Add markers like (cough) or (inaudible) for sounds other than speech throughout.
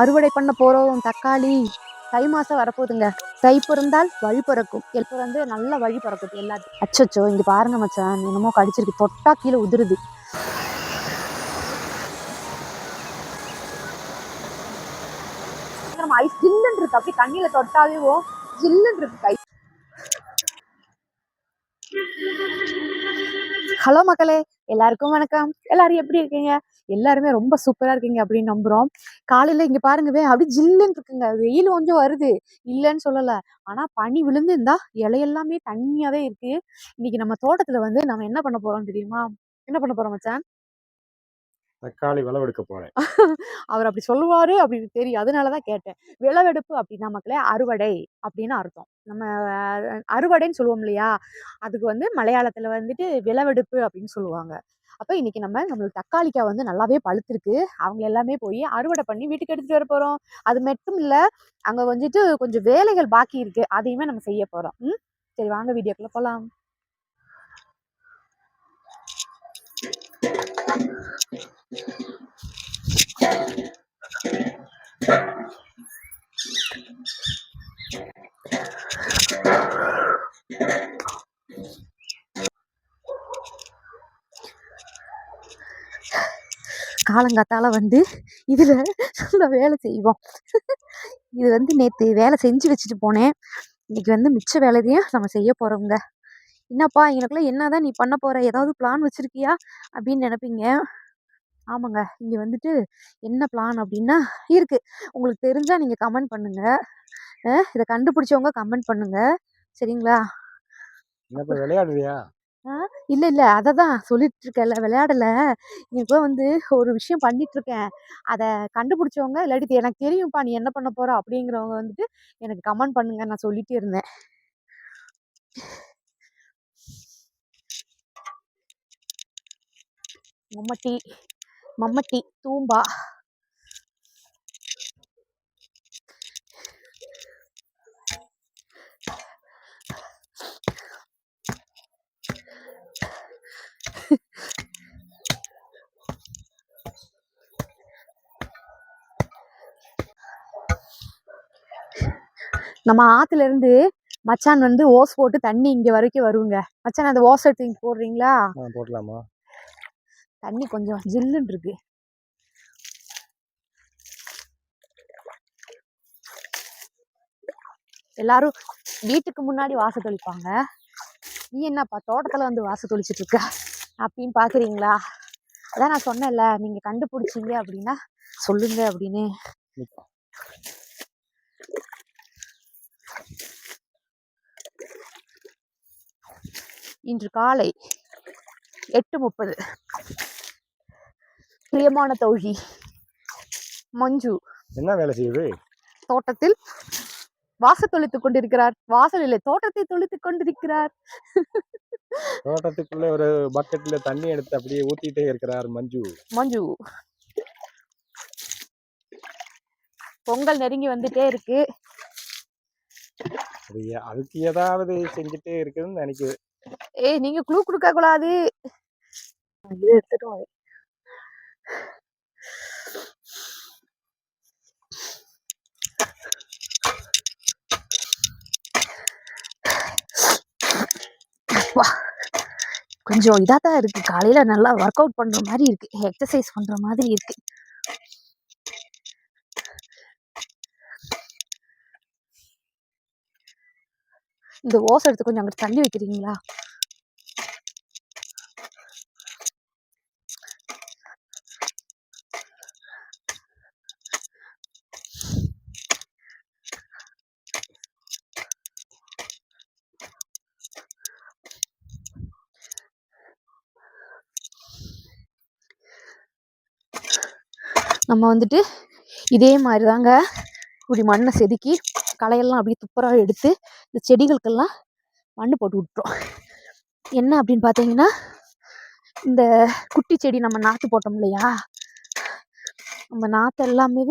அறுவடை பண்ண போகிறோம் தக்காளி. தை மாதம் வரப்போகுதுங்க. தை பிறந்தால் வழி பிறக்கும். எப்போ வந்து நல்ல வழி பிறக்குது எல்லாத்தையும். அச்சச்சோ இங்கே பாருங்க மச்சான். என்னமோ கடிச்சிருக்கு. தொட்டா கீழே உதிருது. நம்ம ஐஸ் ஜில்லுன்னு இருக்கு. அப்படி தண்ணியில தொட்டாவே ஜில்லுன்னு இருக்கு கை ஹலோ மக்களே எல்லாருக்கும் வணக்கம். எல்லாரும் எப்படி இருக்கீங்க? எல்லாருமே ரொம்ப சூப்பராக இருக்கீங்க அப்படின்னு நம்புகிறோம் காலையில் இங்கே பாருங்கவே அப்படி ஜில்லுன்னு இருக்குங்க. வெயில் கொஞ்சம் வருது. இல்லைன்னு சொல்லலை. ஆனால் பனி விழுந்து இருந்தா இலையெல்லாமே தண்ணியாகவே இருக்கு. இன்னைக்கு நம்ம தோட்டத்துல வந்து நம்ம என்ன பண்ண போறோம் தெரியுமா? என்ன பண்ண போறோம் மச்சான்? தக்காளி விளவெடுக்க போறேன். அவர் அப்படி சொல்லுவாரு அப்படின்னு தெரியும் அதனாலதான் கேட்டேன். விளவெடுப்பு அப்படின்னா மக்களே அறுவடை அப்படின்னு அர்த்தம். நம்ம அறுவடைன்னு சொல்லுவோம் இல்லையா? அதுக்கு வந்து மலையாளத்துல வந்துட்டு விளவெடுப்பு அப்படின்னு சொல்லுவாங்க. அப்போ இன்னைக்கு நம்ம நம்மளுக்கு தக்காளிக்காய் வந்து நல்லாவே பழுத்திருக்கு. அவங்க எல்லாமே போய் அறுவடை பண்ணி வீட்டுக்கு எடுத்துகிட்டு வர போகிறோம் அது மட்டும் இல்லை அங்கே வந்துட்டு கொஞ்சம் வேலைகள் பாக்கி இருக்கு. அதையுமே நம்ம செய்ய போகிறோம் ம்? சரி வாங்க வீடியோக்குள்ள you. காலங்காத்தால வந்து இதில் நம்ம வேலை செய்வோம். இது வந்து நேற்று வேலை செஞ்சு வச்சுட்டு போனேன். இன்னைக்கு வந்து மிச்ச வேலையையும் நம்ம செய்ய போகிறவங்க என்னப்பா எனக்குள்ள என்னதான் நீ பண்ண போகிற ஏதாவது பிளான் வச்சுருக்கியா? அப்படின்னு நினைப்பீங்க. ஆமாங்க. இங்க வந்துட்டு என்ன பிளான் அப்படின்னா இருக்கு. உங்களுக்கு தெரிஞ்சா நீங்க கமெண்ட் பண்ணுங்க. அஹ் இதை கண்டுபிடிச்சவங்க கமெண்ட் பண்ணுங்க. சரிங்களா? விளையாடுறியா? இல்ல இல்ல. அததான் சொல்லிட்டு இருக்கேன்ல விளையாடல. இப்போ வந்து ஒரு விஷயம் பண்ணிட்டு இருக்கேன். அத கண்டுபிடிச்சவங்க இல்லாட்டி எனக்கு தெரியும்ப்பா நீ என்ன பண்ண போற அப்படிங்கிறவங்க வந்துட்டு எனக்கு கமெண்ட் பண்ணுங்க. நான் சொல்லிட்டே இருந்தேன். மம்மட்டி மம்மட்டி தூம்பா. நம்ம ஆத்துல இருந்து மச்சான் வந்து ஓஸ் போட்டு தண்ணி இங்க வரைக்கும் வருங்க. மச்சான் அந்த ஓஸ் எடுத்து போடுறீங்களா? போடலாமா? தண்ணி கொஞ்சம் ஜில்லுன்னு இருக்கு. எல்லாரும் வீட்டுக்கு முன்னாடி வாச தெளிப்பாங்க. நீ என்னப்பா தோட்டத்தில் வந்து வாச தெளிச்சிட்டு இருக்க? அப்படின்னு பார்க்குறீங்களா அதான் நான் சொன்னேன்ல நீங்கள் கண்டுபிடிச்சீங்க அப்படின்னா சொல்லுங்க அப்படின்னு. இன்று காலை எட்டு முப்பது. பிரியமான தோழி மஞ்சு. என்ன வேலை செய்யுது? தோட்டத்தில் வாச தொளித்துக் கொண்டிருக்கிறார். வாசல் இல்லை தோட்டத்தை தொளித்துக் கொண்டிருக்கிறார். தோட்டத்துக்குள்ள ஒரு பக்கெட்ல தண்ணி எடுத்து அப்படியே ஊத்திட்டே இருக்கிறார் மஞ்சு. மஞ்சு. பொங்கல் நெருங்கி வந்துட்டே இருக்கு. அதுக்கு ஏதாவது செஞ்சுட்டே இருக்குதுன்னு நினைக்குது. ஏய் நீங்க க்ளூ கொடுக்க கூடாது. இது எடுத்துட்டு வா. கொஞ்சம் இதாக தான் இருக்கு. காலையில நல்லா ஒர்க் அவுட் பண்ற மாதிரி இருக்கு. எக்ஸசைஸ் பண்ற மாதிரி இருக்கு. இந்த ஓசை எடுத்து கொஞ்சம் அங்கிட்டு தள்ளி வைக்கிறீங்களா? நம்ம வந்துட்டு இதே மாதிரி தாங்க இப்படி மண்ணை செதுக்கி களையெல்லாம் அப்படியே துப்பராக எடுத்து இந்த செடிகளுக்கெல்லாம் மண் போட்டு விட்டுரும் என்ன அப்படின்னு பார்த்தீங்கன்னா இந்த குட்டி செடி நம்ம நாற்று போட்டோம் இல்லையா? நம்ம நாற்று எல்லாமே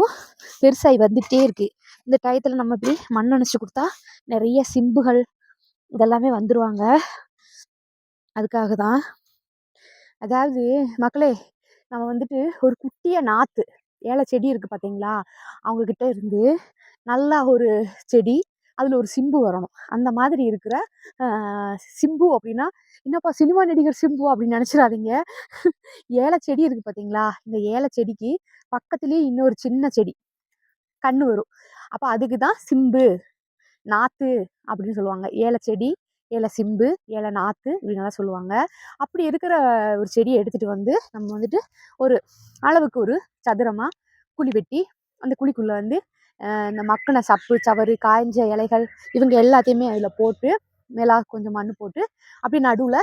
பெருசாகி வந்துட்டே இருக்குது இந்த டயத்தில் நம்ம இப்படி மண் அணைச்சி கொடுத்தா நிறைய சிம்புகள் இதெல்லாமே வந்துடுவாங்க அதுக்காக தான். அதாவது மக்களே நம்ம வந்துட்டு ஒரு குட்டிய நாற்று ஏல செடி இருக்குது பார்த்தீங்களா? அவங்கக்கிட்ட இருந்து நல்லா ஒரு செடி அதில் ஒரு சிம்பு வரணும். அந்த மாதிரி இருக்கிற சிம்பு அப்படின்னா என்னப்பா சினிமா நடிகர் சிம்பு அப்படின்னு நினச்சிடாதீங்க. ஏல செடி இருக்குது பார்த்தீங்களா இந்த ஏல செடிக்கு பக்கத்துலேயே இன்னொரு சின்ன செடி கண்ணு வரும். அப்போ அதுக்கு தான் சிம்பு நாத்து அப்படின்னு சொல்லுவாங்க. ஏல செடி ஏல சிம்பு ஏல நாத்து இப்படின்னலாம் சொல்லுவாங்க. அப்படி இருக்கிற ஒரு செடியை எடுத்துகிட்டு வந்து நம்ம வந்துட்டு ஒரு அளவுக்கு ஒரு சதுரமாக குழி வெட்டி அந்த குழிக்குள்ளே வந்து இந்த மக்கின சப்பு சவறு காய்ஞ்ச இலைகள் இவங்க எல்லாத்தையுமே அதில் போட்டு மேலா கொஞ்சம் மண் போட்டு அப்படி நடுவில்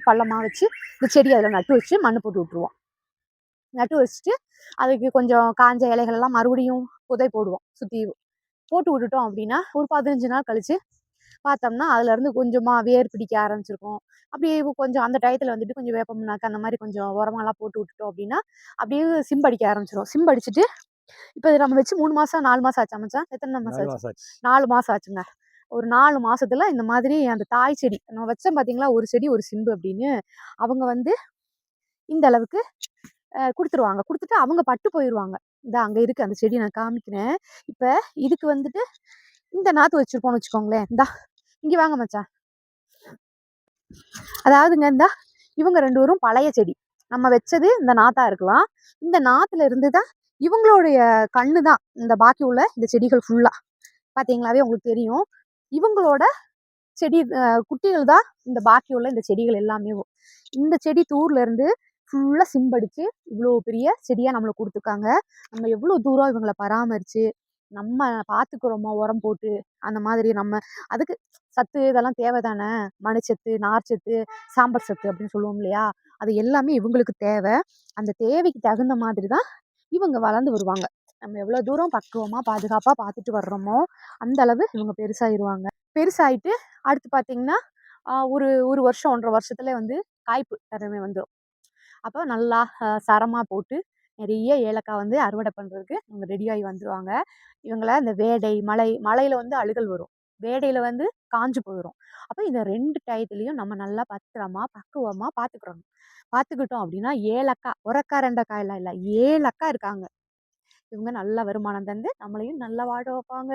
பள்ளமாக வச்சு இந்த செடி அதில் நட்டு வச்சு மண் போட்டு விட்ருவோம் நட்டு வச்சுட்டு அதுக்கு கொஞ்சம் காஞ்ச இலைகள் எல்லாம் மறுபடியும் புதை போடுவோம் சுற்றி போட்டு விட்டுட்டோம் அப்படின்னா ஒரு பதினஞ்சு நாள் கழிச்சு பார்த்தோம்னா அதுலேருந்து கொஞ்சமாக வேர் பிடிக்க ஆரம்பிச்சிருக்கும். அப்படியே கொஞ்சம் அந்த டயத்தில் வந்துட்டு கொஞ்சம் வேப்பம்னாக்க அந்த மாதிரி கொஞ்சம் உரமெல்லாம் போட்டு விட்டுட்டோம் அப்படின்னா அப்படியே சிம்படிக்க ஆரம்பிச்சிடும் சிம்படிச்சுட்டு இப்போ இது நம்ம வச்சு மூணு மாதம் நாலு மாதம் ஆச்சா மச்சான்? எத்தனை மாதம் ஆச்சு? நாலு மாதம் ஆச்சுங்க. ஒரு நாலு மாசத்துல இந்த மாதிரி அந்த தாய் செடி நம்ம வச்சோம் பார்த்தீங்களா ஒரு செடி ஒரு சிம்பு அப்படின்னு அவங்க வந்து இந்த அளவுக்கு கொடுத்துருவாங்க. கொடுத்துட்டு அவங்க பட்டு போயிடுவாங்க இந்த அங்கே இருக்கு. அந்த செடி நான் காமிக்கிறேன். இப்போ இதுக்கு வந்துட்டு இந்த நாற்று வச்சிருப்போம்னு வச்சுக்கோங்களேன். இந்தா இங்கே வாங்க மச்சான். அதாவதுங்க இந்தா இவங்க ரெண்டு பேரும் பழைய செடி. நம்ம வச்சது இந்த நாத்தா இருக்கலாம். இந்த நாத்துல இருந்து தான் இவங்களுடைய கண்ணு தான் இந்த பாக்கி உள்ள இந்த செடிகள் ஃபுல்லாக பார்த்தீங்களாவே உங்களுக்கு தெரியும். இவங்களோட செடி குட்டிகள் தான் இந்த பாக்கி உள்ள இந்த செடிகள் எல்லாமே. இந்த செடி தூர்லேருந்து ஃபுல்லாக சிம்படிச்சு இவ்வளோ பெரிய செடியாக நம்மளுக்கு கொடுத்துருக்காங்க. நம்ம எவ்வளோ தூரம் இவங்களை பராமரித்து நம்ம பார்த்துக்குறோமோ உரம் போட்டு அந்த மாதிரி நம்ம அதுக்கு சத்து இதெல்லாம் தேவைதானே? மணிச்சத்து நார்ச்சத்து சாம்பார் சத்து அப்படின்னு சொல்லுவோம் இல்லையா? அது எல்லாமே இவங்களுக்கு தேவை. அந்த தேவைக்கு தகுந்த மாதிரி தான் இவங்க வளர்ந்து வருவாங்க. நம்ம எவ்வளோ தூரம் பக்குவமாக பாதுகாப்பாக பார்த்துட்டு வர்றோமோ அந்த அளவு இவங்க பெருசாகிடுவாங்க பெருசாயிட்டு அடுத்து பார்த்தீங்கன்னா ஒரு ஒரு வருஷம் ஒன்றரை வருஷத்துல வந்து காய்ப்பு தரமே வந்துடும் அப்போ நல்லா சரமாக போட்டு நிறைய ஏலக்காய் வந்து அறுவடை பண்ணுறதுக்கு இவங்க ரெடியாகி வந்துடுவாங்க இவங்கள இந்த வேடை மலை மலையில் வந்து அழுகல் வரும். வேடையில் வந்து காஞ்சு போயிடும் அப்போ இந்த ரெண்டு டயத்துலேயும் நம்ம நல்லா பத்திரமா பக்குவமாக பார்த்துக்கிறோம் பார்த்துக்கிட்டோம் அப்படின்னா ஏலக்காய் ஒரக்கா ரெண்டக்காயெல்லாம் இல்லை ஏலக்கா இருக்காங்க. இவங்க நல்ல வருமானம் தந்து நம்மளையும் நல்லா வாழ வைப்பாங்க.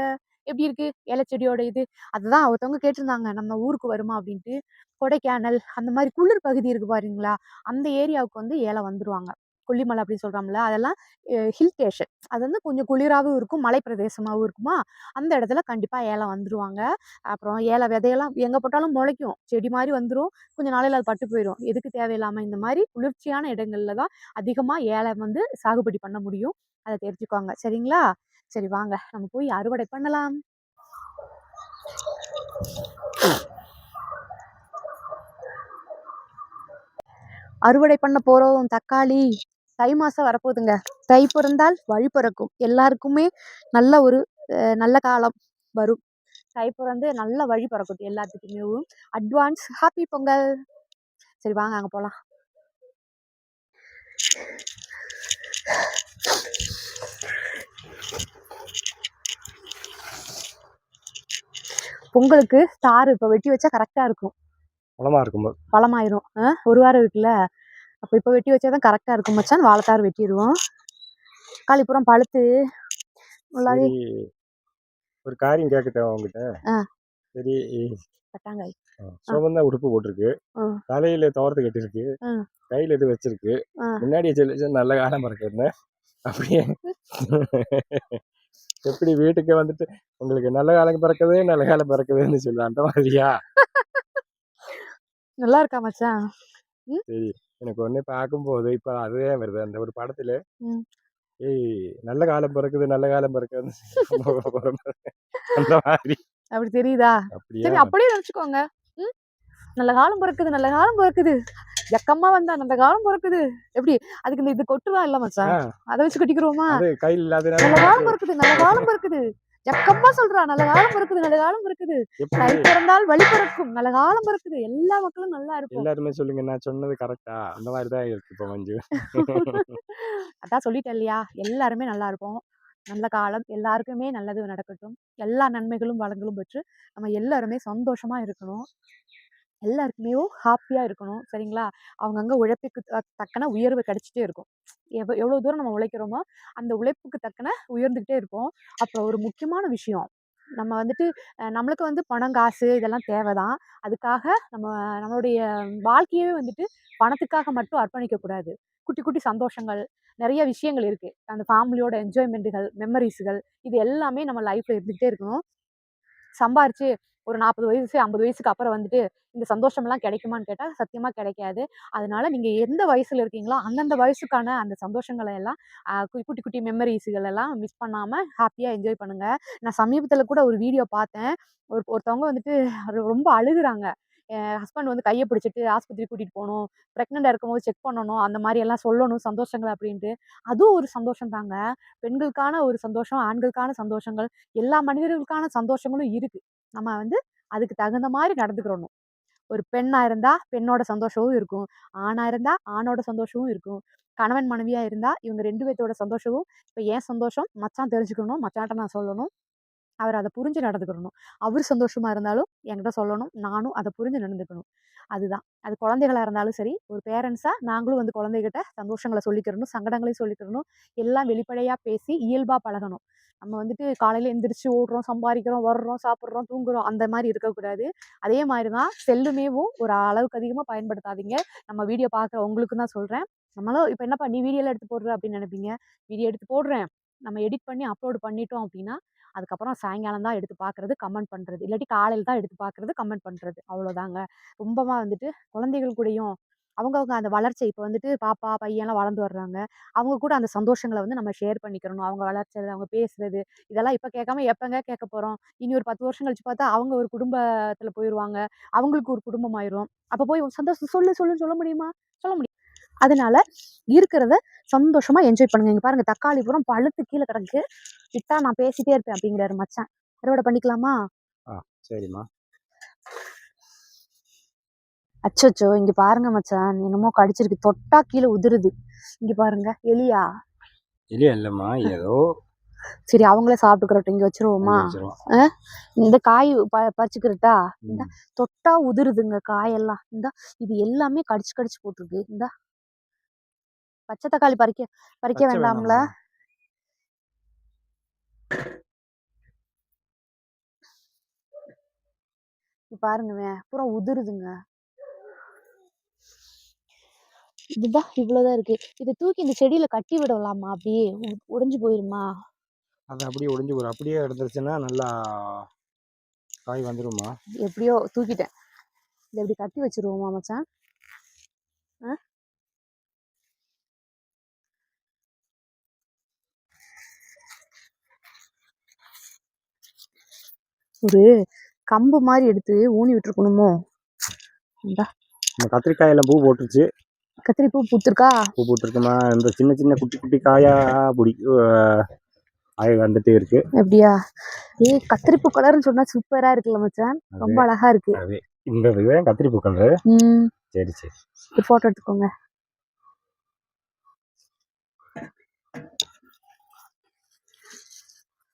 எப்படி இருக்கு? ஏலச்செடியோட இது. அதுதான் ஒருத்தவங்க கேட்டிருந்தாங்க நம்ம ஊருக்கு வருமா அப்படின்ட்டு. கொடைக்கானல் அந்த மாதிரி குளிர் பகுதி இருக்கு பாருங்களா? அந்த ஏரியாவுக்கு வந்து ஏலை வந்துருவாங்க. கொல்லிமலை அப்படின்னு சொல்கிறோம்ல அதெல்லாம் ஹில் ஸ்டேஷன் அது வந்து கொஞ்சம் குளிராகவும் இருக்கும் மலை பிரதேசமாகவும் இருக்குமா? அந்த இடத்துல கண்டிப்பாக ஏலம் வந்துடுவாங்க அப்புறம் ஏலை விதையெல்லாம் எங்கே போட்டாலும் முளைக்கும். செடி மாதிரி வந்துடும் கொஞ்சம் நாளையில் அது பட்டு போயிடும் எதுக்கு தேவையில்லாமல் இந்த மாதிரி குளிர்ச்சியான இடங்களில் தான் அதிகமாக ஏலை வந்து சாகுபடி பண்ண முடியும். அதை தெரிஞ்சுக்கோங்க. சரிங்களா? சரி வாங்க. நம்ம போய் அறுவடை பண்ணலாம். அறுவடை பண்ண போகிறோம் தக்காளி. தை மாசம் வரப்போகுதுங்க. தை பிறந்தால் வழி பிறக்கும். எல்லாருக்குமே நல்ல ஒரு நல்ல காலம் வரும். தை பிறந்து நல்ல வழி பிறக்கட்டும் எல்லாத்துக்குமே. Advance happy Pongal. சரி வாங்க அங்க போலாம். பொங்கலுக்கு தார் இப்போ வெட்டி வச்சா கரெக்டாக இருக்கும். பழமா இருக்கும்போது பழமாயிரும். ஒரு வாரம் இருக்குல்ல? அப்போ இப்போ வெட்டி வச்சா தான் கரெக்டாக இருக்கும் மச்சான். வாழைத்தார் வெட்டிடுவோம் காளிப்புறம் பழுத்து. நல்லாவே ஒரு காரியம் கேட்கட்டேன் உங்ககிட்ட. சரி. தட்டாங்காய் சுமந்தா உடுப்பு போட்டிருக்கு. தலையில தோரத்து கட்டிருக்கு. கையில இது வச்சிருக்கு. சொல்லிச்சு நல்ல காலம் பிறக்குன்னு அப்படியே எப்படி வீட்டுக்கு வந்துட்டு உங்களுக்கு நல்ல காலம் பிறக்குது நல்ல காலம் பிறக்குதுன்னு சொல்லு அந்த மாதிரியா? நல்லா இருக்கா மச்சான்? சரி. எனக்கு ஒண்ணு பார்க்கும்போது இப்ப அதுவே வருது. அந்த ஒரு படத்துல. ஏய் நல்ல காலம் பிறக்குது நல்ல காலம் பிறக்குதுன்னு (laughs) அந்த மாதிரி. அப்படி தெரியுதா? சரி அப்படியே நினச்சிக்கோங்க. நல்ல காலம் பிறக்குது நல்ல காலம் பிறக்குது. ஜக்கம்மா வந்தா நல்ல காலம் பிறக்குது. எப்படி? அதுக்கு இந்த இது கொட்டுதான் இல்ல மச்சான்? அதை வச்சு கட்டிக்கிறோமா? கையில் நல்ல இல்லாதனால காலம் பிறக்குது நல்ல காலம் பிறக்குது. ஜக்கம்மா சொல்றா நல்ல காலம் பிறக்குது நல்ல காலம் பிறக்குது எப்படி? தை பிறந்தால் வழி பிறக்கும் நல்ல காலம் பிறக்குது எல்லா மக்களும் நல்லா இருப்போம். எல்லாருமே சொல்லுங்க நான் சொன்னது கரெக்டா அந்த மாதிரி தான் இருக்கு இப்போ மஞ்சு. (laughs) அதான் சொல்லிட்டேன் இல்லையா? எல்லாருமே நல்லா இருப்போம். நல்ல காலம் எல்லாருக்குமே நல்லது நடக்கட்டும். எல்லா நன்மைகளும் வளங்களும் பெற்று நம்ம எல்லாருமே சந்தோஷமா இருக்கணும். எல்லாருக்குமே ஹாப்பியாக இருக்கணும் சரிங்களா? அவங்கங்க உழைப்புக்கு தக்கன உயர்வு கிடச்சிட்டே இருக்கும். எவ் எவ்வளோ தூரம் நம்ம உழைக்கிறோமோ அந்த உழைப்புக்கு தக்கன உயர்ந்துக்கிட்டே இருப்போம் அப்புறம் ஒரு முக்கியமான விஷயம் நம்ம வந்துட்டு நம்மளுக்கு வந்து பணம் காசு இதெல்லாம் தேவை தான் அதுக்காக நம்ம நம்மளுடைய வாழ்க்கையவே வந்துட்டு பணத்துக்காக மட்டும் அர்ப்பணிக்கக்கூடாது குட்டி குட்டி சந்தோஷங்கள் நிறைய விஷயங்கள் இருக்குது அந்த ஃபேமிலியோட என்ஜாய்மெண்ட்டுகள் மெமரிஸுகள் இது எல்லாமே நம்ம லைஃப்பில் இருந்துகிட்டே இருக்கணும். சம்பாரிச்சு ஒரு நாற்பது வயசு ஐம்பது வயசுக்கு அப்புறம் வந்துட்டு இந்த சந்தோஷமெல்லாம் கிடைக்குமான்னு கேட்டால் சத்தியமாக கிடைக்காது. அதனால நீங்கள் எந்த வயசில் இருக்கீங்களோ அந்தந்த வயசுக்கான அந்த சந்தோஷங்களை எல்லாம் குட்டி குட்டி மெமரிஸுகள் எல்லாம் மிஸ் பண்ணாமல் ஹாப்பியாக என்ஜாய் பண்ணுங்கள் நான் சமீபத்தில் கூட ஒரு வீடியோ பார்த்தேன். ஒரு ஒருத்தவங்க வந்துட்டு ரொம்ப அழுகுறாங்க. என் ஹஸ்பண்ட் வந்து கையை பிடிச்சிட்டு ஆஸ்பத்திரி கூட்டிகிட்டு போகணும் ப்ரெக்னெண்டாக இருக்கும்போது செக் பண்ணணும் அந்த மாதிரி எல்லாம் சொல்லணும் சந்தோஷங்கள் அப்படின்ட்டு. அதுவும் ஒரு சந்தோஷம் தாங்க. பெண்களுக்கான ஒரு சந்தோஷம் ஆண்களுக்கான சந்தோஷங்கள் எல்லா மனிதர்களுக்கான சந்தோஷங்களும் இருக்குது நம்ம வந்து அதுக்கு தகுந்த மாதிரி நடந்துக்கிறணும். ஒரு பெண்ணாக இருந்தால் பெண்ணோட சந்தோஷமும் இருக்கும். ஆணாக இருந்தால் ஆணோட சந்தோஷமும் இருக்கும். கணவன் மனைவியாக இருந்தால் இவங்க ரெண்டு பேர்த்தோட சந்தோஷமும் இப்போ என் சந்தோஷம் மச்சான் தெரிஞ்சுக்கணும் மச்சான்ட்ட நான் சொல்லணும். அவர் அதை புரிஞ்சு நடந்துக்கிறணும் அவர் சந்தோஷமாக இருந்தாலும் என்கிட்ட சொல்லணும். நானும் அதை புரிஞ்சு நடந்துக்கணும். அதுதான். அது குழந்தைகளாக இருந்தாலும் சரி ஒரு பேரண்ட்ஸாக நாங்களும் வந்து குழந்தைகிட்ட சந்தோஷங்களை சொல்லிக்கிறணும் சங்கடங்களையும் சொல்லிக்கிறணும். எல்லாம் வெளிப்படையாக பேசி இயல்பாக பழகணும். நம்ம வந்துட்டு காலையில் எந்திரிச்சு ஓடுறோம் சம்பாதிக்கிறோம் வர்றோம் சாப்பிட்றோம் தூங்குறோம் அந்த மாதிரி இருக்கக்கூடாது. அதே மாதிரி தான் செல்லுமேவும் ஒரு அளவுக்கு அதிகமாக பயன்படுத்தாதீங்க. நம்ம வீடியோ பார்க்குற உங்களுக்கு தான் சொல்கிறேன் நம்மளும் இப்போ என்னப்பா நீ வீடியோலாம் எடுத்து போடுற அப்படின்னு நினைப்பீங்க? வீடியோ எடுத்து போடுறேன். நம்ம எடிட் பண்ணி அப்லோடு பண்ணிட்டோம் அப்படின்னா அதுக்கப்புறம் சாயங்காலம் தான் எடுத்து பார்க்குறது கமெண்ட் பண்ணுறது இல்லாட்டி காலையில் தான் எடுத்து பார்க்குறது கமெண்ட் பண்ணுறது அவ்வளோதாங்க. ரொம்பமாக வந்துட்டு குழந்தைகள் கூடயும் அவங்கவுங்க அந்த வளர்ச்சி இப்போ வந்துட்டு பாப்பா பையன்லாம் வளர்ந்து வர்றாங்க. அவங்க கூட அந்த சந்தோஷங்களை வந்து நம்ம ஷேர் பண்ணிக்கிறணும் அவங்க வளர்ச்சது அவங்க பேசுறது இதெல்லாம் இப்போ கேட்காம எப்போங்க கேட்க போகிறோம் இனி ஒரு பத்து வருஷம் கழிச்சு பார்த்தா அவங்க ஒரு குடும்பத்தில் போயிடுவாங்க அவங்களுக்கு ஒரு குடும்பம் ஆயிரும் அப்போ போய் சந்தோஷம் சொல்லு சொல்லுன்னு சொல்ல முடியுமா? சொல்ல முடியும் அதனால இருக்கிறத சந்தோஷமா என்ஜாய் பண்ணுங்க. இங்க பாருங்க தக்காளி பூரம் பழுத்து கீழே கிடக்கு. விட்டா நான் பேசிட்டே இருப்பேன் அப்படிங்கிறாரு மச்சான். அறுவடை பண்ணிக்கலாமா? சரிம்மா. அச்சோச்சோ இங்க பாருங்க மச்சான் என்னமோ கடிச்சிருக்கு. தொட்டா கீழே உதிருது. இங்க பாருங்க எலியா. இல்லையா இல்லைம்மா ஏதோ சரி அவங்களே சாப்பிட்டுக்கிறட்டும் இங்க வச்சிருவோமா. இந்த காய் ப பறிச்சுக்கிறட்டா இந்த. தொட்டா உதிருதுங்க காயெல்லாம். இந்த இது எல்லாமே கடிச்சு கடிச்சு போட்டிருக்கு. இந்த பச்சை தக்காளி பறிக்க பறிக்க வேண்டாம்ல? பாருங்கவே பூரா உதிருதுங்க. இதுதான் இவ்வளவுதான் இருக்கு. இதை தூக்கி இந்த செடியில கட்டி விடலாமா? அப்படியே உடைஞ்சு போயிருமா? அது அப்படியே ஒடிஞ்சு போடும் அப்படியே எடுத்துருச்சுன்னா நல்லா காய் வந்துருமா? எப்படியோ தூக்கிட்டேன். இதை இப்படி கட்டி வச்சிருவோமா மச்சான்? ஒரு கம்பு மாதிரி எடுத்து ஊனி விட்டுருக்கணுமோ? கத்திரிக்காயில பூ போட்டுருச்சு. கத்திரி பூ பூத்திருக்கா? பூ போட்டிருக்குமா? இந்த சின்ன சின்ன குட்டி குட்டி காயா பிடி காய் வந்துட்டே இருக்கு. எப்படியா ஏய் கத்திரிப்பூ கலர்னு சொன்னா சூப்பரா இருக்குல்ல மச்சான். ரொம்ப அழகா இருக்கு. இந்த இதுவே கத்திரி பூ கலரு. ம். சரி சரி. போட்டோ எடுத்துக்கோங்க.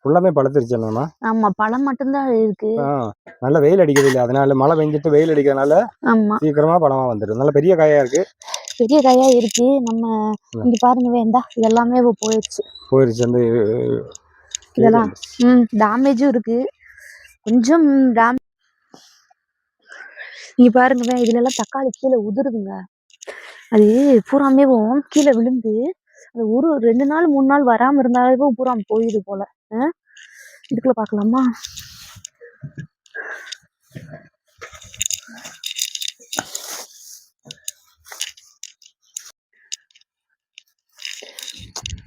ஃபுல்லாமே பழுத்துருச்சு என்னம்மா ஆமா பழம் மட்டும்தான் இருக்கு. நல்ல வெயில் அடிக்குது இல்லை அதனால மழை பெஞ்சிட்டு வெயில் அடிக்கிறதுனால ஆமா. சீக்கிரமா பழமா வந்துடும் நல்ல பெரிய காயா இருக்கு. பெரிய காயா இருக்கு. நம்ம. இங்க பாருங்க வேண்டா இதெல்லாமே போயிடுச்சு போயிருச்சு. அந்த இதெல்லாம் ம் டேமேஜும் இருக்கு. கொஞ்சம் டேம் இங்க பாருங்க இதுல எல்லாம் தக்காளி கீழே உதிருதுங்க. அது பூராமேவும் கீழே விழுந்து அது ஒரு ரெண்டு நாள் மூணு நாள் வராம இருந்தாலே பூரா போயிடுது போல? இதுக்குள்ள பார்க்கலாமா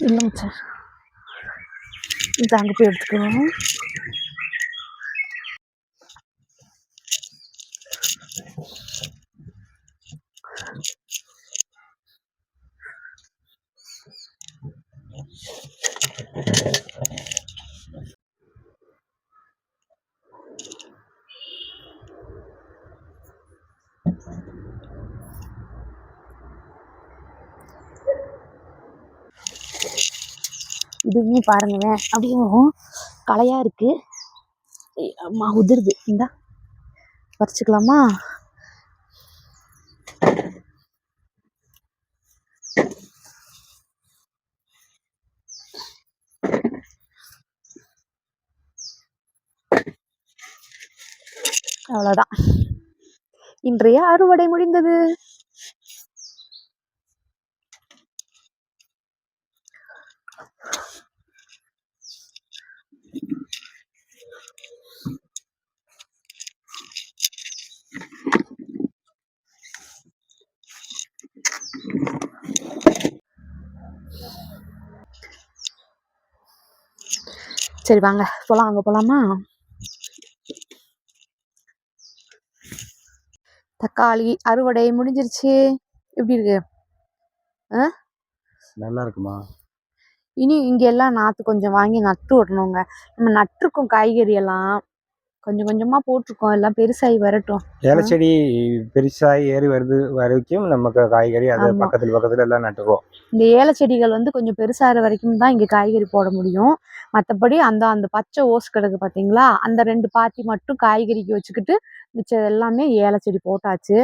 இல்லைங்க சார் இது அங்கே போய் எடுத்துக்கணும். இதுவுமே பாருங்களேன் அப்படியும் கலையா இருக்கு. அம்மா உதிருது. இந்தா பறிச்சுக்கலாமா? அவ்வளோதான் இன்றைய அறுவடை முடிந்தது. சரி வாங்க. போலாம் அங்க போலாமா? தக்காளி அறுவடை முடிஞ்சிருச்சு. எப்படி இருக்கு? நல்லா இருக்குமா? இனி இங்க எல்லாம் நாத்து கொஞ்சம் வாங்கி நட்டு விடணுங்க. நம்ம நட்டிருக்கோம் காய்கறி எல்லாம் கொஞ்சம் கொஞ்சமா போட்டிருக்கோம். எல்லாம் பெருசாகி வரட்டும். ஏலை செடி பெருசாகி ஏறி வருது வரைக்கும் நமக்கு காய்கறி அது. பக்கத்துல பக்கத்துல எல்லாம் நட்டுருவோம். இந்த ஏலை செடிகள் வந்து கொஞ்சம் பெருசாகிற வரைக்கும் தான் இங்கே காய்கறி போட முடியும். மற்றபடி அந்த அந்த பச்சை ஓஸ் கிடக்கு பார்த்தீங்களா? அந்த ரெண்டு பாத்தி மட்டும் காய்கறிக்கு வச்சுக்கிட்டு மிச்சம் எல்லாமே ஏலை செடி போட்டாச்சு.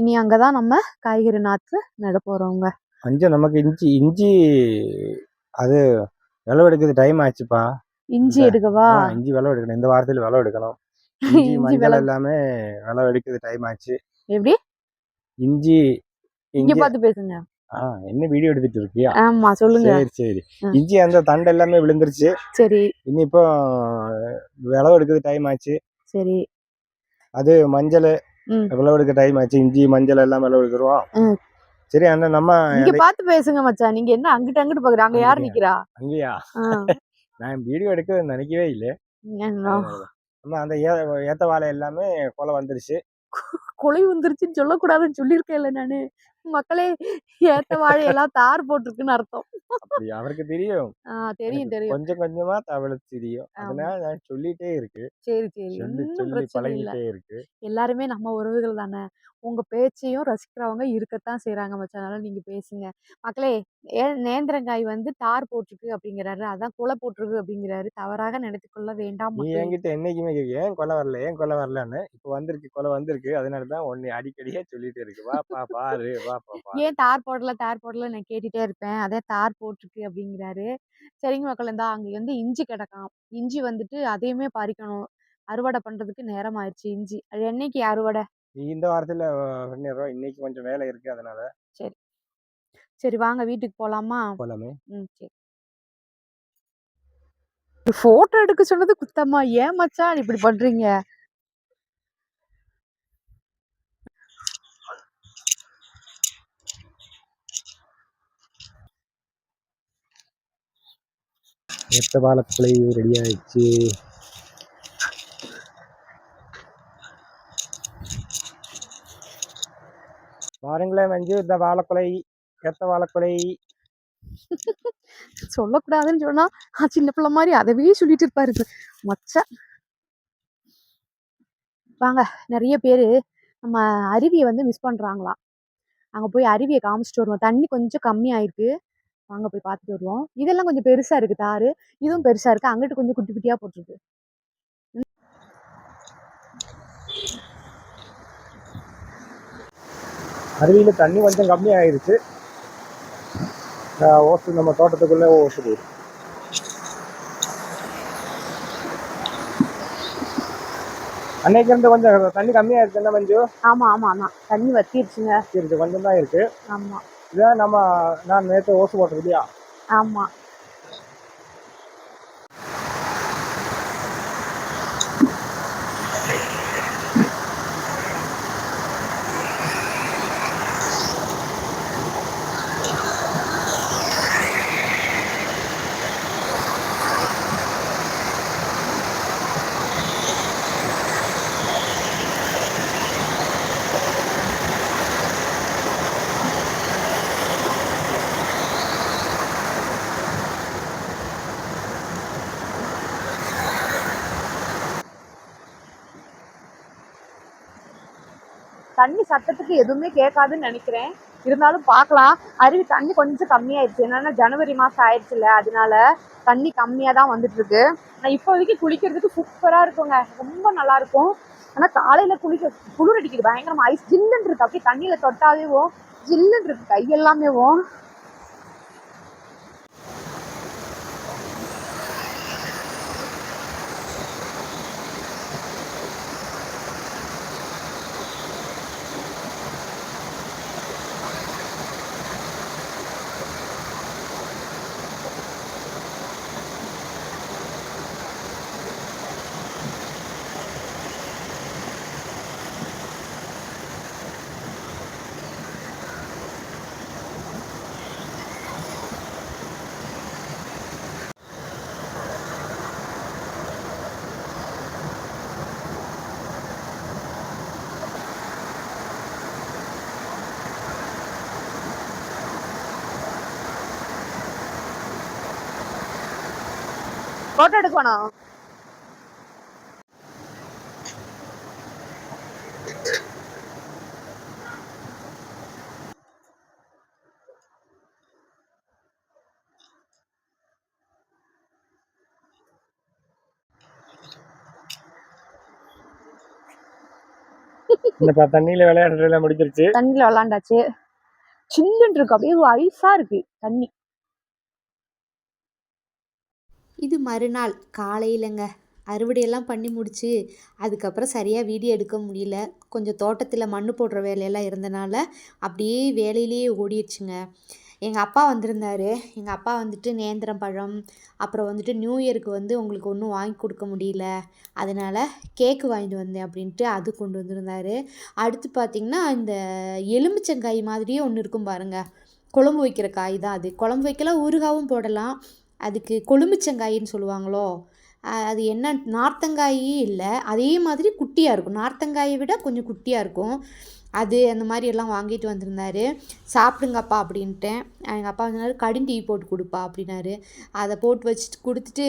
இனி அங்கே தான் நம்ம காய்கறி நாற்று நட போகிறோங்க கொஞ்சம் நமக்கு இஞ்சி இஞ்சி அது விளவெடுக்கிறது டைம் ஆச்சுப்பா. இஞ்சி எடுக்கவா? இஞ்சி விளவு எடுக்கணும். இந்த வாரத்தில் விளவு எடுக்கணும். (laughs) இஞ்சி மஞ்சள் எல்லாமே விளவு எடுக்கிறது டைம் ஆச்சு. எப்படி? இஞ்சி இங்க பார்த்து பேசுங்க. என்ன வீடியோ எடுத்துட்டு இருக்கியா? ஆமா சொல்லுங்க. சரி சரி. இஞ்சி அந்த தண்டு எல்லாமே விழுந்துருச்சு. சரி. இனி இப்போ விளவு எடுக்கிறது டைம் ஆச்சு. சரி. அது மஞ்சள். விளவு எடுக்க டைம் ஆச்சு. இஞ்சி மஞ்சள் எல்லாம் விளவு எடுக்கிறோம். சரி அந்த நம்ம இங்க பார்த்து பேசுங்க மச்சான். நீங்க என்ன அங்கிட்டு அங்கிட்டு பாக்குற அங்க யார்? நிக்கிறா? அங்கேயா. நான் வீடியோ எடுக்க நினைக்கவே இல்லை? நம்ம அந்த ஏ ஏத்த வாழை எல்லாமே கொலை வந்துருச்சு. கொலை வந்துருச்சுன்னு சொல்லக்கூடாதுன்னு சொல்லியிருக்கேன்ல நானு. மக்களே ஏத்த வாழையெல்லாம் தார் போட்டிருக்குன்னு அர்த்தம். அவருக்கு தெரியும். தெரியும் தெரியும். கொஞ்சம் கொஞ்சமா தவளை தெரியும். அதனால நான் சொல்லிட்டே இருக்கு. சரி சரி. சொல்லி பழகிட்டே இருக்கு. எல்லாருமே நம்ம உறவுகள் தானே. உங்க பேச்சையும் ரசிக்கிறவங்க இருக்கத்தான் செய்றாங்க மச்சான். அதனால நீங்க பேசுங்க. மக்களே ஏ நேந்திரங்காய் வந்து தார் போட்டிருக்கு அப்படிங்கிறாரு. அதான் குலை போட்டிருக்கு அப்படிங்கிறாரு. தவறாக நினைத்துக் கொள்ள வேண்டாம் நீ என்கிட்ட என்னைக்குமே ஏன் கொலை வரல? ஏன் கொலை வரலன்னு? இப்போ வந்திருக்கு கொலை வந்திருக்கு. அதனால தான் உன்னை அடிக்கடியே சொல்லிட்டே இருக்கு. வா பா பாரு வா. ஏன் தார் போடல தார் போடல நான் கேட்டுட்டே இருப்பேன். அதே தார் போட்டிருக்கு அப்படிங்கிறாரு. சரிங்க மக்கள் இந்தா அங்கே வந்து இஞ்சி கிடக்காம். இஞ்சி வந்துட்டு அதையுமே பறிக்கணும். அறுவடை பண்றதுக்கு நேரம் ஆயிடுச்சு இஞ்சி. அது என்னைக்கு அறுவடை? இந்த வாரத்துல பண்ணிடுறோம். இன்னைக்கு கொஞ்சம் வேலை இருக்கு அதனால. சரி. வாங்க வீட்டுக்கு போலாமா? போலாமே. ம் சரி. போட்டோ எடுக்க சொன்னது குத்தம்மா ஏன் மச்சான் இப்படி பண்றீங்க? எத்த வாழைப்பழை ரெடி ஆயிடுச்சு. பாருங்களேன் மஞ்சு இந்த வாழைக்குலை எத்த வாழைக்குலை. (laughs) சொல்லக்கூடாதுன்னு சொன்னா சின்ன பிள்ளை மாதிரி அதவே சொல்லிட்டு இருப்பாரு இப்ப. வாங்க நிறைய பேரு நம்ம அருவியை வந்து மிஸ் பண்றாங்களாம். அங்க போய் அருவியை காமிச்சிட்டு வருவோம். தண்ணி கொஞ்சம் கம்மியாயிருக்கு. வாங்க போய் பார்த்துட்டு வருவோம். இதெல்லாம் கொஞ்சம் பெருசா இருக்கு தாரு இதுவும் பெருசா இருக்கு. அங்கிட்டு கொஞ்சம் குட்டி குட்டியா போட்டிருக்கு. அருவியில தண்ணி கொஞ்சம் கம்மி ஆயிருச்சு. ஆஹ் ஓசு நம்ம தோட்டத்துக்குள்ள ஓசு போகுது அன்னைக்கு இருந்து கொஞ்சம் தண்ணி கம்மியாயிருச்சு என்ன மஞ்சு? ஆமா ஆமா ஆமா. தண்ணி வத்திருச்சுங்க. கொஞ்சம் தான் இருக்கு. ஆமா. இதான் நம்ம நான் நேற்று ஓசு போட்டது இல்லையா? ஆமாம் தண்ணி சத்தத்துக்கு எதுவுமே கேட்காதுன்னு நினைக்கிறேன். இருந்தாலும் பார்க்கலாம். அருவி தண்ணி கொஞ்சம் கம்மியாயிடுச்சு. என்னன்னா ஜனவரி மாதம் ஆயிடுச்சுல்ல அதனால தண்ணி கம்மியாக தான் வந்துட்டு இருக்கு ஆனால் இப்போதைக்கு குளிக்கிறதுக்கு சூப்பராக இருக்குங்க. ரொம்ப நல்லா இருக்கும் ஆனால் காலையில் குளிக்க குளிர் அடிக்குது பயங்கரமாக ஐஸ் ஜில்லுன்னு இருக்கு. அப்படியே தண்ணியில் தொட்டாவேவும் ஜில்லுன்னு இருக்கு. கையெல்லாமேவும் ஃபோட்டோ எடுக்கணும் இந்த தண்ணியில விளையாடுறதுல முடிஞ்சிருச்சு. தண்ணியில் விளாண்டாச்சு சில்லுன்னு இருக்கு அப்படியே ஐஸா இருக்கு. தண்ணி. இது மறுநாள். காலையிலங்க. அறுவடையெல்லாம் பண்ணி முடித்து அதுக்கப்புறம் சரியாக வீடியோ எடுக்க முடியல. கொஞ்சம் தோட்டத்தில் மண் போடுற வேலையெல்லாம் இருந்தனால அப்படியே வேலையிலேயே ஓடிடுச்சுங்க. எங்கள் அப்பா வந்திருந்தாரு. எங்கள் அப்பா வந்துட்டு நேந்திரம் பழம் அப்புறம் வந்துட்டு நியூ இயருக்கு வந்து உங்களுக்கு ஒன்றும் வாங்கி கொடுக்க முடியல. அதனால் கேக்கு வாங்கிட்டு வந்தேன் அப்படின்ட்டு அது கொண்டு வந்திருந்தார். அடுத்து பார்த்திங்கன்னா இந்த எலுமிச்சங்காய் மாதிரியே ஒன்று இருக்கும் பாருங்கள் குழம்பு வைக்கிற காய் தான் அது. குழம்பு வைக்கலாம் ஊறுகாவும் போடலாம். அதுக்கு கொழுமிச்சங்காயின்னு சொல்லுவாங்களோ அது என்ன நார்த்தங்காயே இல்லை அதே மாதிரி குட்டியாக இருக்கும். நார்த்தங்காயை விட கொஞ்சம் குட்டியாக இருக்கும். அது அந்த மாதிரி எல்லாம் வாங்கிட்டு வந்திருந்தாரு. சாப்பிடுங்கப்பா அப்படின்ட்டேன். எங்கள் அப்பா வந்து கடும் டீ போட்டு கொடுப்பா அப்படின்னாரு. அதை போட்டு வச்சுட்டு கொடுத்துட்டு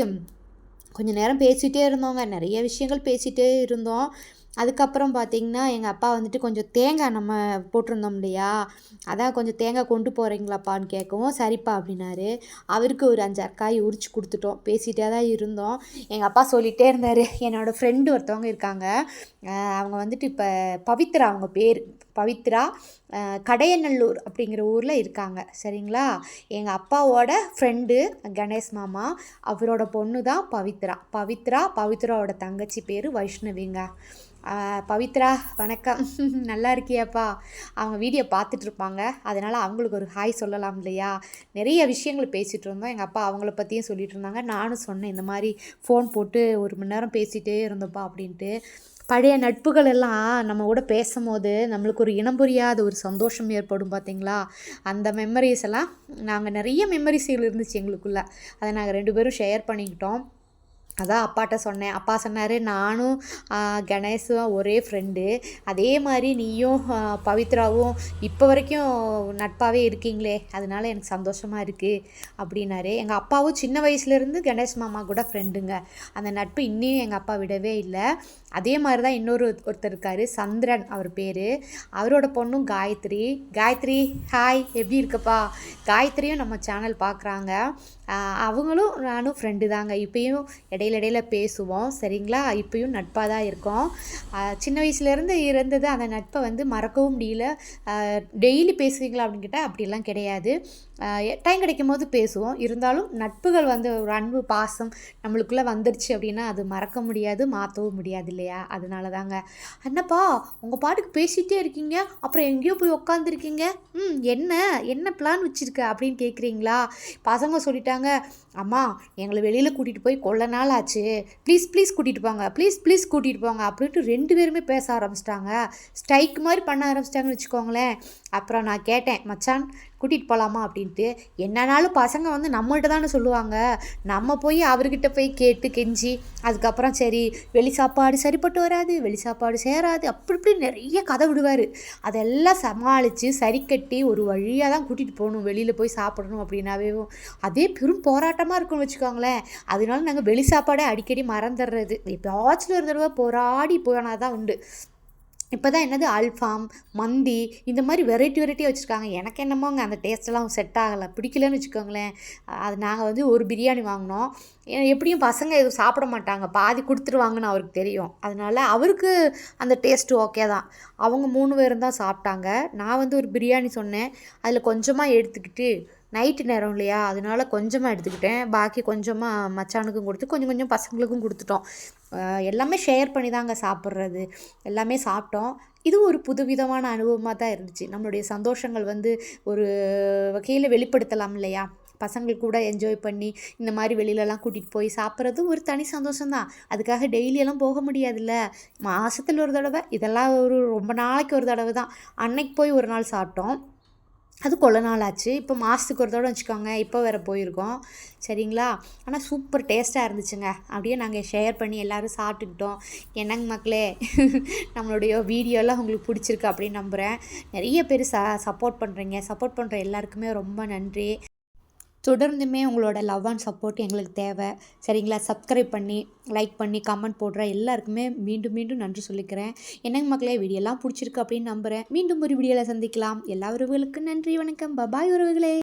கொஞ்சம் நேரம் பேசிகிட்டே இருந்தோங்க. நிறைய விஷயங்கள் பேசிகிட்டே இருந்தோம். அதுக்கப்புறம் பார்த்திங்கன்னா எங்கள் அப்பா வந்துட்டு கொஞ்சம் தேங்காய் நம்ம போட்டிருந்தோம் இல்லையா? அதான் கொஞ்சம் தேங்காய் கொண்டு போகிறீங்களாப்பான்னு கேட்கவும் சரிப்பா அப்படின்னாரு. அவருக்கு ஒரு அஞ்சாறு காய் உரிச்சு கொடுத்துட்டோம். பேசிகிட்டே தான் இருந்தோம். எங்கள் அப்பா சொல்லிகிட்டே இருந்தார். என்னோடய ஃப்ரெண்டு ஒருத்தவங்க இருக்காங்க. அவங்க வந்துட்டு இப்போ பவித்ரா அவங்க பேர். பவித்ரா கடையநல்லூர் அப்படிங்கிற ஊரில் இருக்காங்க. சரிங்களா? எங்கள் அப்பாவோட ஃப்ரெண்டு கணேஷ் மாமா அவரோட பொண்ணு தான் பவித்ரா. பவித்ரா பவித்ராவோட தங்கச்சி பேர் வைஷ்ணவிங்க. பவித்ரா வணக்கம். (laughs) நல்லா இருக்கியாப்பா. அவங்க வீடியோ பார்த்துட்டு இருப்பாங்க அதனால் அவங்களுக்கு ஒரு ஹாய் சொல்லலாம் இல்லையா? நிறைய விஷயங்கள் பேசிகிட்டு இருந்தோம். எங்கள் அப்பா அவங்கள பற்றியும் சொல்லிகிட்டு இருந்தாங்க. நானும் சொன்னேன் இந்த மாதிரி ஃபோன் போட்டு ஒரு மணி நேரம் பேசிகிட்டே இருந்தோம்ப்பா அப்படின்ட்டு. பழைய நட்புகள் எல்லாம் நம்ம கூட பேசும்போது நம்மளுக்கு ஒரு இனம் புரியாத ஒரு சந்தோஷம் ஏற்படும் பார்த்தீங்களா அந்த மெமரிஸ் எல்லாம் நாங்கள் நிறைய மெமரிஸ்கள் இருந்துச்சு எங்களுக்குள்ளே. அதை நாங்கள் ரெண்டு பேரும் ஷேர் பண்ணிக்கிட்டோம். அதான் அப்பாட்ட சொன்னேன். அப்பா சொன்னார் நானும் கணேஷும் ஒரே ஃப்ரெண்டு அதே மாதிரி நீயும் பவித்ராவும் இப்போ வரைக்கும் நட்பாகவே இருக்கீங்களே. அதனால எனக்கு சந்தோஷமாக இருக்குது அப்படின்னாரு. எங்கள் அப்பாவும் சின்ன வயசுலேருந்து கணேஷ் மாமா கூட ஃப்ரெண்டுங்க அந்த நட்பு இன்னும் எங்கள் அப்பா விடவே இல்லை. அதே மாதிரி தான் இன்னொரு ஒருத்தர் இருக்கார் சந்திரன் அவர் பேர். அவரோட பொண்ணும் காயத்ரி. காயத்ரி ஹாய் எப்படி இருக்கப்பா? காயத்ரியும் நம்ம சேனல் பார்க்குறாங்க அவங்களும் நானும் ஃப்ரெண்டு தாங்க. இப்பயும் இடையில இடையில பேசுவோம். சரிங்களா? இப்பயும் நட்பாக தான் இருக்கோம். சின்ன வயசுலேருந்து இருந்தது. அந்த நட்பை வந்து மறக்கவும் முடியல. டெய்லி பேசுவீங்களா அப்படின்னு கேட்டால் அப்படிலாம் கிடையாது. டைம் கிடைக்கும் போது பேசுவோம். இருந்தாலும் நட்புகள் வந்து ஒரு அன்பு பாசம் நம்மளுக்குள்ளே வந்துருச்சு அப்படின்னா அது மறக்க முடியாது மாற்றவும் முடியாது இல்லையா? அதனால தாங்க. என்னப்பா உங்கள் பாட்டுக்கு பேசிகிட்டே இருக்கீங்க. அப்புறம் எங்கேயோ போய் உக்காந்துருக்கீங்க. ம் என்ன? என்ன பிளான் வச்சுருக்க? அப்படின்னு கேட்குறீங்களா பசங்க சொல்லிட்டாங்க. சொல்லிட்டாங்க அம்மா எங்களை வெளியில் கூட்டிகிட்டு போய் கொள்ள நாள் ஆச்சு. ப்ளீஸ் ப்ளீஸ் கூட்டிகிட்டு போங்க. ப்ளீஸ் ப்ளீஸ் கூட்டிகிட்டு போங்க அப்படின்ட்டு ரெண்டு பேருமே பேச ஆரம்பிச்சிட்டாங்க. ஸ்ட்ரைக் மாதிரி பண்ண ஆரம்பிச்சிட்டாங்கன்னு வச்சுக்கோங்களேன். அப்புறம் நான் கேட்டேன் மச்சான் கூட்டிகிட்டு போகலாமா அப்படின்ட்டு. என்னன்னாலும் பசங்க வந்து நம்மள்கிட்ட தானே சொல்லுவாங்க. நம்ம போய் அவர்கிட்ட போய் கேட்டு கெஞ்சி அதுக்கப்புறம் சரி வெளி சாப்பாடு சரிப்பட்டு வராது வெளி சாப்பாடு சேராது. அப்படி இப்படி நிறைய கதை விடுவார். அதெல்லாம் சமாளித்து சரி கட்டி ஒரு வழியாக தான் கூட்டிகிட்டு போகணும் வெளியில் போய் சாப்பிடணும் அப்படின்னாவே. அதே பெரும் போராட்டம் போராட்டமாக இருக்கும்னு வச்சுக்கோங்களேன். அதனால நாங்கள் வெளி சாப்பாடை அடிக்கடி மறந்துடுறது எப்பயாச்சும் ஒரு தடவை போராடி போனால் தான் உண்டு. இப்போ தான் என்னது? அல்ஃபாம் மந்தி இந்த மாதிரி வெரைட்டி வெரைட்டியாக வச்சுருக்காங்க. எனக்கு என்னமோங்க அந்த டேஸ்ட்டெல்லாம் செட் ஆகலை. பிடிக்கலன்னு வச்சுக்கோங்களேன். அது நாங்கள் வந்து ஒரு பிரியாணி வாங்கினோம். எப்படியும் பசங்க எதுவும் சாப்பிட மாட்டாங்க. பாதி கொடுத்துருவாங்கன்னு அவருக்கு தெரியும். அதனால அவருக்கு அந்த டேஸ்ட்டு ஓகே தான். அவங்க மூணு பேரும் தான் சாப்பிட்டாங்க. நான் வந்து ஒரு பிரியாணி சொன்னேன். அதில் கொஞ்சமாக எடுத்துக்கிட்டு நைட்டு நேரம் இல்லையா? அதனால கொஞ்சமாக எடுத்துக்கிட்டேன். பாக்கி கொஞ்சமாக மச்சானுக்கும் கொடுத்து கொஞ்சம் கொஞ்சம் பசங்களுக்கும் கொடுத்துட்டோம். எல்லாமே ஷேர் பண்ணி தாங்க சாப்பிட்றது. எல்லாமே சாப்பிட்டோம். இது ஒரு புதுவிதமான அனுபவமாக தான் இருந்துச்சு. நம்மளுடைய சந்தோஷங்கள் வந்து ஒரு வகையில் வெளிப்படுத்தலாம் இல்லையா? பசங்கள் கூட என்ஜாய் பண்ணி இந்த மாதிரி வெளியிலலாம் கூட்டிகிட்டு போய் சாப்பிட்றது ஒரு தனி சந்தோஷம்தான் அதுக்காக டெய்லியெல்லாம் போக முடியாதுல்ல. மாதத்தில் ஒரு தடவை. இதெல்லாம் ஒரு ரொம்ப நாளைக்கு ஒரு தடவை தான். அன்னைக்கு போய் ஒரு நாள் சாப்பிட்டோம். அது கொள்ள நாள் ஆச்சு. இப்போ மாதத்துக்கு ஒரு தடவை வச்சுக்கோங்க. இப்போ வேறு போயிருக்கோம். சரிங்களா? ஆனால் சூப்பர் டேஸ்ட்டாக இருந்துச்சுங்க. அப்படியே நாங்கள் ஷேர் பண்ணி எல்லோரும் சாப்பிட்டுக்கிட்டோம். என்னங்க மக்களே? (laughs) நம்மளுடைய வீடியோலாம் உங்களுக்கு பிடிச்சிருக்கு அப்படின்னு நம்புகிறேன் நிறைய பேர் ச சப்போர்ட் பண்ணுறீங்க சப்போர்ட் பண்ணுற எல்லாருக்குமே ரொம்ப நன்றி. தொடர்ந்துமே உங்களோட லவ் அண்ட் சப்போர்ட் எங்களுக்கு தேவை. சரிங்களா? சப்ஸ்கிரைப் பண்ணி லைக் பண்ணி கமெண்ட் போடுற எல்லாருக்குமே மீண்டும் மீண்டும் நன்றி சொல்லிக்கிறேன். என்னங்க மக்களே வீடியோலாம் பிடிச்சிருக்கு அப்படின்னு நம்புகிறேன் மீண்டும் ஒரு வீடியோவில் சந்திக்கலாம். எல்லா உறவுகளுக்கும் நன்றி வணக்கம். பபாய் உறவுகளே.